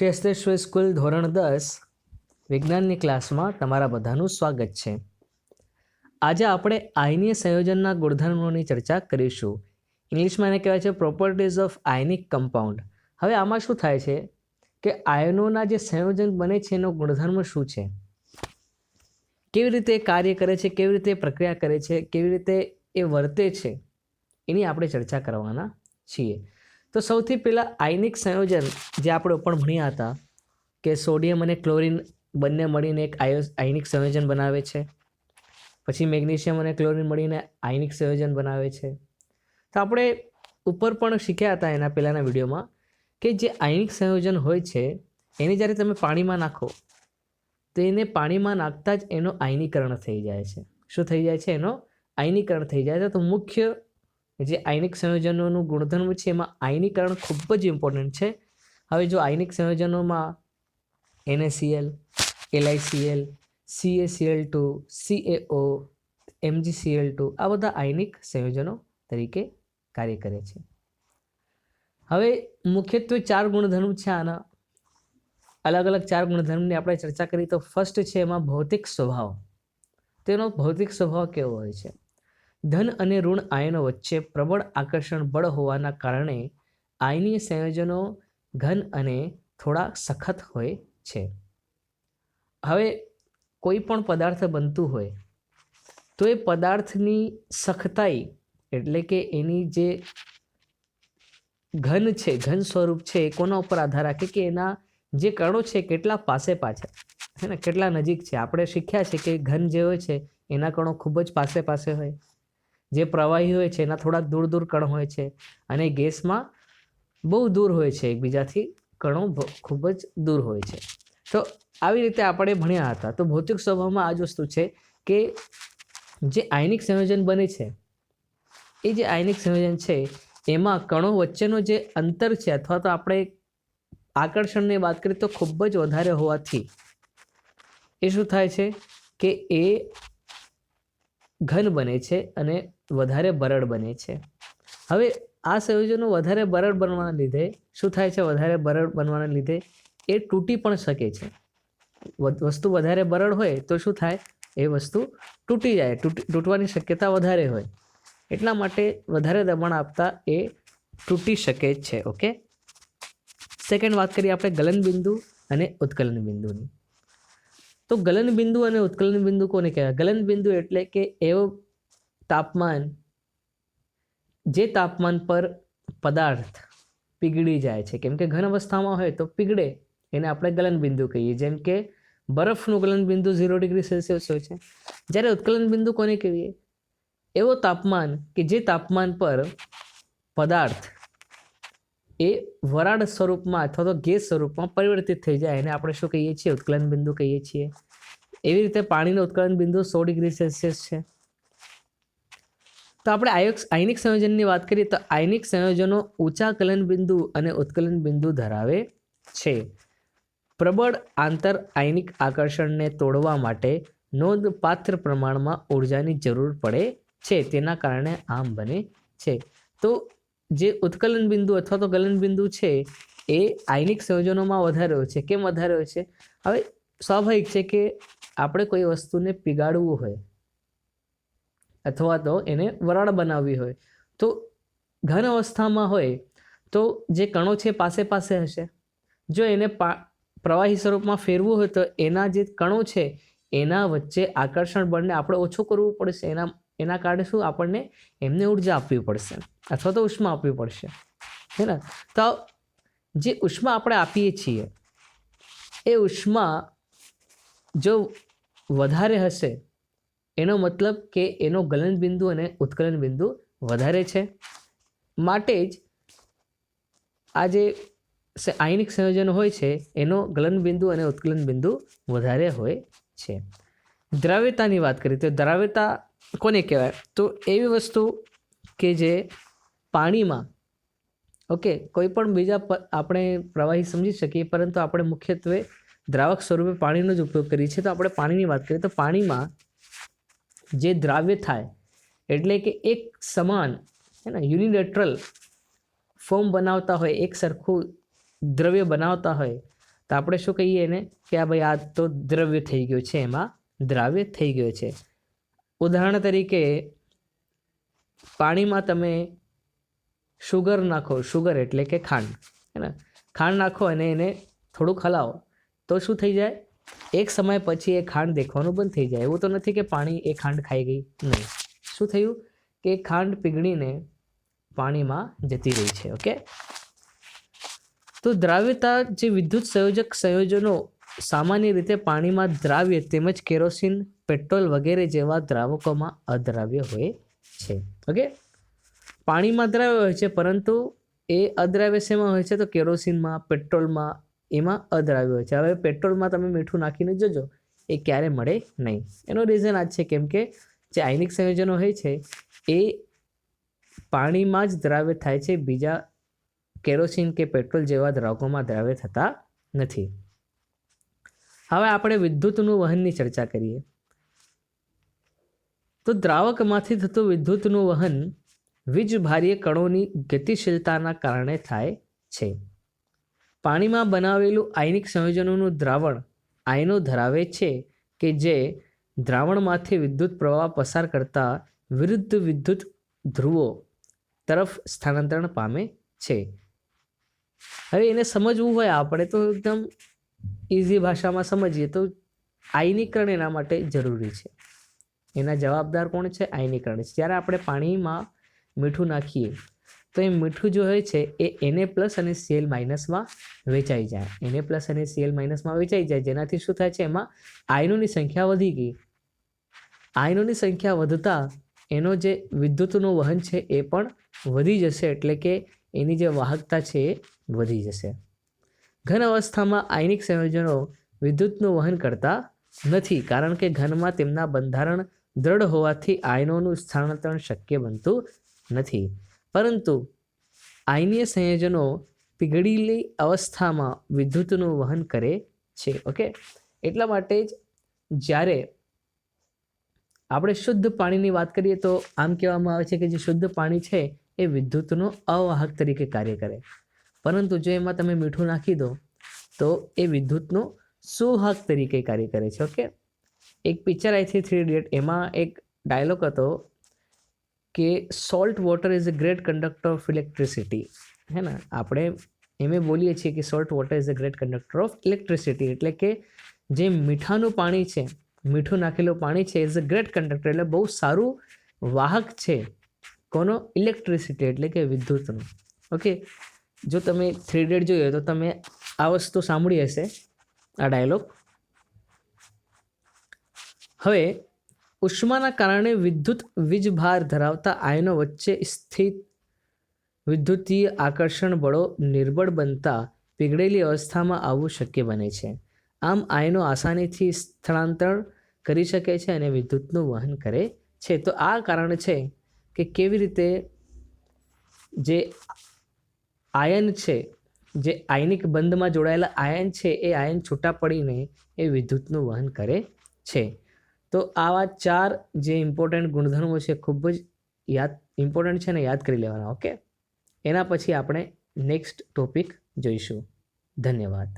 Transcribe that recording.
શ્રેષ્ઠેશ્વર school ધોરણ દસ વિજ્ઞાનની ક્લાસમાં તમારા બધાનું સ્વાગત છે. આજે આપણે આયનીય સંયોજનના ગુણધર્મોની ચર્ચા કરીશું. ઇંગ્લિશમાં એને કહેવાય છે પ્રોપર્ટીઝ ઓફ આયનિક કમ્પાઉન્ડ હવે આમાં શું થાય છે કે આયનોના જે સંયોજન બને છે એનો ગુણધર્મ શું છે? કેવી રીતે કાર્ય કરે છે, કેવી રીતે પ્રક્રિયા કરે છે, કેવી રીતે એ વર્તે છે, એની આપણે ચર્ચા કરવાના છીએ. તો સૌથી પહેલાં આયનિક સંયોજન જે આપણે પણ ભણ્યા હતા કે સોડિયમ અને ક્લોરિન બંને મળીને એક આયો, આયનિક સંયોજન બનાવે છે. પછી મેગ્નેશિયમ અને ક્લોરિન મળીને આયનિક સંયોજન બનાવે છે. તો આપણે ઉપર પણ શીખ્યા હતા એના પહેલાંના વિડીયોમાં કે જે આયનિક સંયોજન હોય છે, એને જ્યારે તમે પાણીમાં નાખો, તો એને પાણીમાં નાખતા જ એનો આયનીકરણ થઈ જાય છે. શું થઈ જાય છે? એનો આયનીકરણ થઈ જાય છે. તો મુખ્ય જે આયનિક સંયોજનોનું ગુણધર્મ છે, એમાં આયનીકરણ ખૂબ જ ઇમ્પોર્ટન્ટ છે. હવે જો ionic સંયોજનોમાં NaCl LiCl CaCl two CaO MgCl two આ બધા આયનિક સંયોજનો તરીકે કાર્ય કરે છે. હવે મુખ્યત્વે ચાર ગુણધર્મ છે આના. અલગ અલગ ચાર ગુણધર્મની આપણે ચર્ચા કરી તો ફર્સ્ટ છે એમાં ભૌતિક સ્વભાવ. તેનો ભૌતિક સ્વભાવ કેવો હોય છે? ધન અને ઋણ આયનો વચ્ચે પ્રબળ આકર્ષણ બળ હોવાના કારણે આયનીય સંયોજનો ઘન અને થોડા સખત હોય છે. હવે કોઈ પણ પદાર્થ બનતું હોય, તો એ પદાર્થની સખતાઈ એટલે કે એની જે ઘન છે, ઘન સ્વરૂપ છે, એ કોના ઉપર આધાર રાખે કે એના જે કણો છે કેટલા પાસે પાછળ હે ને, કેટલા નજીક છે. આપણે શીખ્યા છે કે ઘન જે હોય છે, એના કણો ખૂબ જ પાસે પાસે હોય. જે પ્રવાહી હોય છે, એના થોડા દૂર દૂર કણ હોય છે અને ગેસમાં બહુ દૂર હોય છે, એકબીજાથી કણો ખૂબ જ દૂર હોય છે. તો આવી રીતે આપણે ભણ્યા હતા. તો ભૌતિક સ્વભાવમાં આ જ વસ્તુ છે કે જે આયનિક સંયોજન બને છે, એ જે આયનિક સંયોજન છે, એમાં કણો વચ્ચેનો જે અંતર છે અથવા તો આપણે આકર્ષણની વાત કરીએ તો ખૂબ જ વધારે હોવાથી એ શું થાય છે કે એ ઘન બને છે અને વધારે બરડ બને છે. હવે આ સંયોજનો વધારે બરડ બનવાના લીધે શું થાય છે? વધારે બરડ બનવાના લીધે એ તૂટી પણ શકે છે. વસ્તુ વધારે બરડ હોય તો શું થાય? એ વસ્તુ તૂટી જાય, તૂટી, તૂટવાની શક્યતા વધારે હોય. એટલા માટે વધારે દબાણ આપતા એ તૂટી શકે છે, ઓકે? સેકન્ડ વાત કરીએ આપણે ગલન બિંદુ અને ઉત્કલન બિંદુની. તો ગલન બિંદુ અને ઉત્કલન બિંદુ કોને કહેવાય? ગલન બિંદુ એટલે કે એવું તાપમાન, જે તાપમાન પર પદાર્થ પીગળી જાય છે, કેમ કે ઘન અવસ્થામાં હોય તો પીગળે, એને આપણે ગલનબિંદુ કહીએ, જેમ કે બરફનું ગલન બિંદુ ઝીરો ડિગ્રી સેલ્સિયસ હોય છે. જ્યારે ઉત્કલન બિંદુ કોને કહીએ? એવો તાપમાન કે જે તાપમાન પર પદાર્થ એ વરાળ સ્વરૂપમાં અથવા તો ગેસ સ્વરૂપમાં પરિવર્તિત થઈ જાય, એને આપણે શું કહીએ છીએ? ઉત્કલન બિંદુ કહીએ છીએ. એવી રીતે પાણીનું ઉત્કલન બિંદુ સો ડિગ્રી સેલ્સિયસ છે. તો આપણે આયોક્સ આયનિક સંયોજનની વાત કરીએ તો આયનિક સંયોજનો ઊંચા કલન બિંદુ અને ઉત્કલન બિંદુ ધરાવે છે. પ્રબળ આંતર આયનિક આકર્ષણને તોડવા માટે નોંધપાત્ર પ્રમાણમાં ઊર્જાની જરૂર પડે છે. તેના કારણે આમ બને છે. તો જે ઉત્કલન બિંદુ અથવા તો ગલન બિંદુ છે, એ આયનિક સંયોજનોમાં વધારે હોય છે. કેમ વધારે હોય છે? હવે સ્વાભાવિક છે કે આપણે કોઈ વસ્તુને પીગાળવું હોય અથવા તો એને વરાળ બનાવવી હોય. તો ઘન અવસ્થામાં હોય તો જે કણો છે પાસે પાસે હશે. જો એને પા, પ્રવાહી સ્વરૂપમાં ફેરવું હોય તો એના જે કણો છે, એના વચ્ચે આકર્ષણ બળને આપણે ઓછું કરવું પડશે. એના એના કારણે શું? આપણને એમને ઊર્જા આપવી પડશે અથવા તો ઉષ્મા આપવી પડશે. હે ને? તો જે ઉષ્મા આપણે આપીએ છીએ, એ ઉષ્મા જો વધારે હશે એનો મતલબ કે એનો ગલન બિંદુ અને ઉત્કલન બિંદુ વધારે છે. માટે જ આ જે આયનિક સંયોજન હોય છે, એનો ગલન બિંદુ અને ઉત્કલન બિંદુ વધારે હોય છે. દ્રાવ્યતાની વાત કરીએ તો દ્રાવ્યતા કોને કહેવાય? તો એવી વસ્તુ કે જે પાણીમાં, ઓકે કોઈ પણ બીજા આપણે પ્રવાહી સમજી શકીએ, પરંતુ આપણે મુખ્યત્વે દ્રાવક સ્વરૂપે પાણીનો જ ઉપયોગ કરીએ છીએ. તો આપણે પાણીની વાત કરીએ તો પાણીમાં જે દ્રાવ્ય થાય, એટલે કે એક સમાન, હે ને યુનિલેટરલ ફોર્મ બનાવતા હોય, એક સરખું દ્રવ્ય બનાવતા હોય, તો આપણે શું કહીએ એને? કે આ ભાઈ આ તો દ્રવ્ય થઈ ગયું છે, એમાં દ્રાવ્ય થઈ ગયો છે. ઉદાહરણ તરીકે, પાણીમાં તમે શુગર નાખો શુગર એટલે કે ખાંડ, હે ને? ખાંડ નાખો અને એને થોડુંક હલાવો, તો શું થઈ જાય? એક સમય પછી એ ખાંડ દેખવાનું બંધ થઈ જાય. એવું તો નથી કે પાણી એ ખાંડ ખાઈ ગઈ. નહીં. શું થયું? કે ખાંડ પીગળીને પાણીમાં જતી રહી છે, ઓકે? તો દ્રાવ્યતા જે વિદ્યુત સંયોજક સંયોજનો સામાન્ય રીતે પાણીમાં દ્રાવ્ય તેમજ કેરોસીન, પેટ્રોલ વગેરે જેવા દ્રાવકોમાં અદ્રાવ્ય હોય છે, ઓકે? પાણીમાં દ્રાવ્ય હોય છે, પરંતુ એ અદ્રાવ્ય શેમાં હોય છે? તો કેરોસીનમાં, પેટ્રોલમાં એમાં અદ્રાવ્ય હોય છે. હવે પેટ્રોલમાં તમે મીઠું નાખીને જોજો, એ ક્યારે મળે નહીં. એનો રીઝન આ જ છે કેમ કે જે આયનિક સંયોજનો હોય છે, એ પાણીમાં જ દ્રાવ્ય થાય છે, બીજા કેરોસીન કે પેટ્રોલ જેવા દ્રાવકોમાં દ્રાવ્ય થતા નથી. હવે આપણે વિદ્યુતનું વહનની ચર્ચા કરીએ. તો દ્રાવકમાંથી થતું વિદ્યુતનું વહન વીજભારીય કણોની ગતિશીલતાના કારણે થાય છે. પાણીમાં બનાવેલું આયનિક સંયોજનોનું દ્રાવણ આયનો ધરાવે છે કે જે દ્રાવણમાંથી વિદ્યુત પ્રવાહ પસાર કરતા વિરુદ્ધ વિદ્યુત ધ્રુવો તરફ સ્થાનાંતરણ પામે છે. હવે એને સમજવું હોય, આપણે તો એકદમ ઇઝી ભાષામાં સમજીએ તો આયનીકરણ એના માટે જરૂરી છે. એના જવાબદાર કોણ છે? આયનીકરણ જ્યારે આપણે પાણીમાં મીઠું નાખીએ તો એ મીઠું જો હોય છે, એ એને પ્લસ અને સીએલ માઇનસમાં વેચાઈ જાય. એને પ્લસ અને સીએલ માઇનસમાં વેચાઈ જાય. જેનાથી શું થાય છે? એમાં આયનોની સંખ્યા વધી ગઈ. આયનોની સંખ્યા વધતા એનો જે વિદ્યુતનું વહન છે, એ પણ વધી જશે. એટલે કે એની જે વાહકતા છે, એ વધી જશે. ઘન અવસ્થામાં આયનિક સંયોજનો વિદ્યુતનું વહન કરતા નથી. કારણ કે ઘનમાં તેમના બંધારણ દ્રઢ હોવાથી આયનોનું સ્થાનાંતરણ શક્ય બનતું નથી. પરંતુ આયનીય સંયોજનો પીગળેલી અવસ્થામાં વિદ્યુતનું વહન કરે છે, ઓકે? એટલા માટે જ જ્યારે આપણે શુદ્ધ પાણીની વાત કરીએ તો આમ કહેવામાં આવે છે કે જે શુદ્ધ પાણી છે એ વિદ્યુતનો અવાહક તરીકે કાર્ય કરે. પરંતુ જો એમાં તમે મીઠું નાખી દો, તો એ વિદ્યુતનો સુવાહક તરીકે કાર્ય કરે છે, ઓકે? એક પિક્ચર આઈ હતી થ્રી ઇડિયટ એમાં એક ડાયલોગ હતો કે salt water is a great conductor of electricity હે ને? આપણે એમ બોલીએ છીએ કે salt water is a great conductor of electricity એટલે કે જે મીઠાનું પાણી છે, મીઠું નાખેલું પાણી છે ઇઝ અ ગ્રેટ કંડક્ટર એટલે બહુ સારું વાહક છે કોનો? ઇલેક્ટ્રિસિટી એટલે કે વિદ્યુતનું. ઓકે જો તમે થ્રી ડેટ જોઈએ તો તમે આ વસ્તુ સાંભળી હશે, આ ડાયલોગ હવે ઉષ્માના કારણે વિદ્યુત વીજભાર ધરાવતા આયનો વચ્ચે સ્થિત વિદ્યુતીય આકર્ષણ બળો નિર્બળ બનતા પીગળેલી અવસ્થામાં આવવું શક્ય બને છે. આમ આયનો આસાનીથી સ્થળાંતર કરી શકે છે અને વિદ્યુતનું વહન કરે છે. તો આ કારણ છે કે કેવી રીતે જે આયન છે, જે આયનિક બંધમાં જોડાયેલા આયન છે, એ આયન છૂટા પડીને એ વિદ્યુતનું વહન કરે છે. તો આવા ચાર જે ઇમ્પોર્ટન્ટ ગુણધર્મો છે, ખૂબ જ યાદ ઇમ્પોર્ટન્ટ છે ને યાદ કરી લેવાના ઓકે એના પછી આપણે નેક્સ્ટ ટોપિક જોઈશું. ધન્યવાદ.